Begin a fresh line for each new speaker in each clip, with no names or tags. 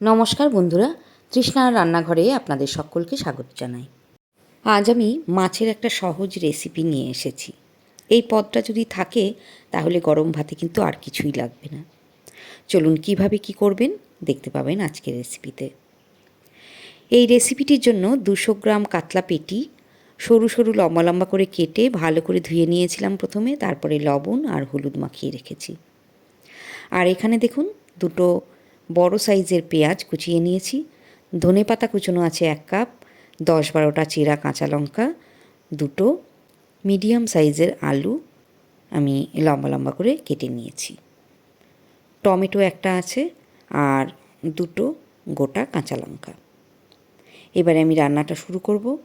নমস্কার বন্ধুরা, তৃষ্ণার রান্নাঘরে আপনাদের সকলকে স্বাগত জানাই। আজ আমি মাছের একটা সহজ রেসিপি নিয়ে এসেছি। এই পদটা যদি থাকে, তাহলে গরম ভাতে কিন্তু আর কিছুই লাগবে না। চলুন কীভাবে কি করবেন, দেখতে পাবেন আজকের রেসিপিতে এই রেসিপিটির জন্য দুশো গ্রাম কাতলা পেটি, সরু সরু লম্বা লম্বা করে কেটে ভালো করে ধুয়ে নিয়েছিলাম প্রথমে, তারপরে লবণ আর হলুদ মাখিয়ে রেখেছি। আর এখানে দেখুন, দুটো বড় সাইজের পেঁয়াজ কুচিয়ে নিয়েছি। ধনে পাতা কুচনো আছে এক কাপ, দশ বারোটা চিরা কাঁচা লঙ্কা, দুটো মিডিয়াম সাইজের আলু আমি লম্বা লম্বা করে কেটে নিয়েছি। টমেটো একটা আছে আর দুটো গোটা কাঁচা লঙ্কা। এবারে আমি রান্নাটা শুরু করব।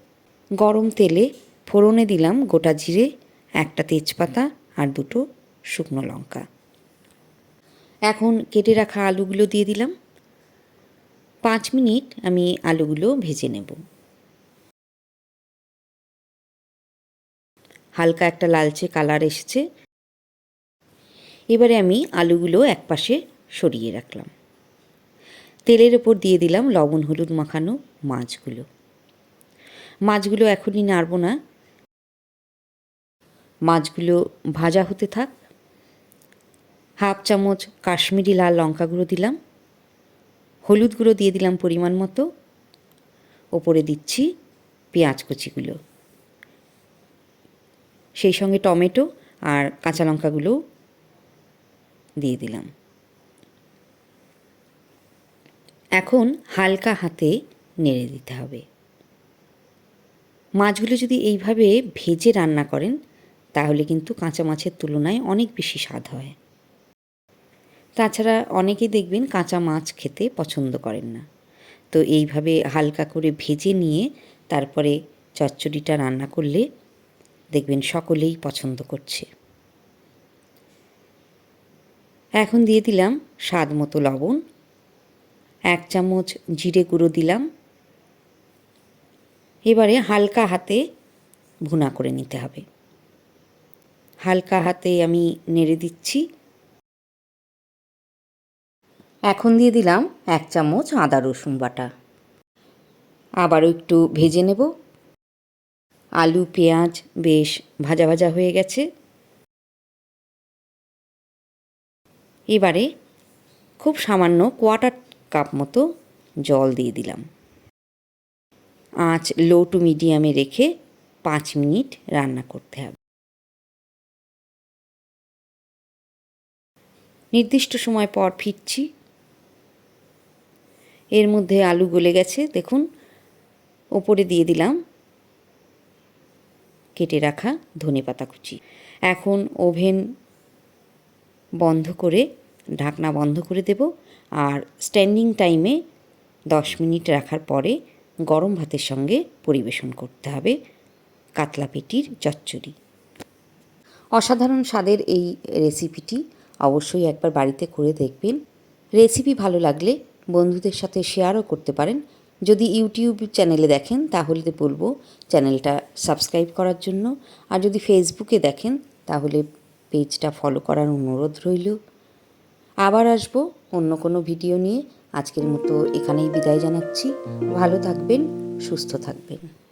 গরম তেলে ফোড়নে দিলাম গোটা জিরে, একটা তেজপাতা আর দুটো শুকনো লঙ্কা। এখন কেটে রাখা আলুগুলো দিয়ে দিলাম। পাঁচ মিনিট আমি আলুগুলো ভেজে নেব। হালকা একটা লালচে কালার এসেছে। এবারে আমি আলুগুলো একপাশে সরিয়ে রাখলাম। তেলের ওপর দিয়ে দিলাম লবণ, হলুদ মাখানো মাছগুলো। মাছগুলো এখনই নাড়ব না। মাছগুলো ভাজা হতে থাক। হাফ চামচ কাশ্মীরি লাল লঙ্কা গুঁড়ো দিলাম। হলুদ গুঁড়ো দিয়ে দিলাম পরিমাণ মতো। ওপরে দিচ্ছি পেঁয়াজ কুচিগুলো। সেই সঙ্গে টমেটো আর কাঁচা লঙ্কাগুলো দিয়ে দিলাম। এখন হালকা হাতে নেড়ে দিতে হবে। মাছগুলো যদি এইভাবে ভেজে রান্না করেন, তাহলে কিন্তু কাঁচা মাছের তুলনায় অনেক বেশি স্বাদ হয়। তাছাড়া অনেকেই দেখবেন কাঁচা মাছ খেতে পছন্দ করেন না। তো এইভাবে হালকা করে ভেজে নিয়ে তারপরে চচ্চড়িটা রান্না করলে দেখবেন সকলেই পছন্দ করছে। এখন দিয়ে দিলাম স্বাদ মতো লবণ, এক চামচ জিরে গুঁড়ো দিলাম। এবারে হালকা হাতে ভুনা করে নিতে হবে। হালকা হাতে আমি নেড়ে দিচ্ছি। এখন দিয়ে দিলাম এক চামচ আদা রসুন বাটা। আবারও একটু ভেজে নেব। আলু, পেঁয়াজ বেশ ভাজা ভাজা হয়ে গেছে। এবারে খুব সামান্য কোয়াটার কাপ মতো জল দিয়ে দিলাম। আঁচ লো টু মিডিয়ামে রেখে পাঁচ মিনিট রান্না করতে হবে। নির্দিষ্ট সময় পর ফিরছি। এর মধ্যে আলু গলে গেছে, দেখুন। ওপরে দিয়ে দিলাম। কেটে রাখা ধনে পাতা কুচি। এখন ওভেন বন্ধ করে, ঢাকনা বন্ধ করে দেব। আর স্ট্যান্ডিং টাইমে দশ মিনিট রাখার পরে গরম ভাতের সঙ্গে পরিবেশন করতে হবে কাতলা পেটির চচ্চড়ি। অসাধারণ স্বাদের এই রেসিপিটি অবশ্যই একবার বাড়িতে করে দেখবেন। রেসিপি ভালো লাগলে বন্ধুদের সাথে শেয়ারও করতে পারেন। যদি ইউটিউব চ্যানেলে দেখেন, তাহলে বলব চ্যানেলটা সাবস্ক্রাইব করার জন্য। আর যদি ফেসবুকে দেখেন, তাহলে পেজটা ফলো করার অনুরোধ রইল। আবার আসব অন্য কোনো ভিডিও নিয়ে। আজকের মতো এখানেই বিদায় জানাচ্ছি। ভালো থাকবেন, সুস্থ থাকবেন।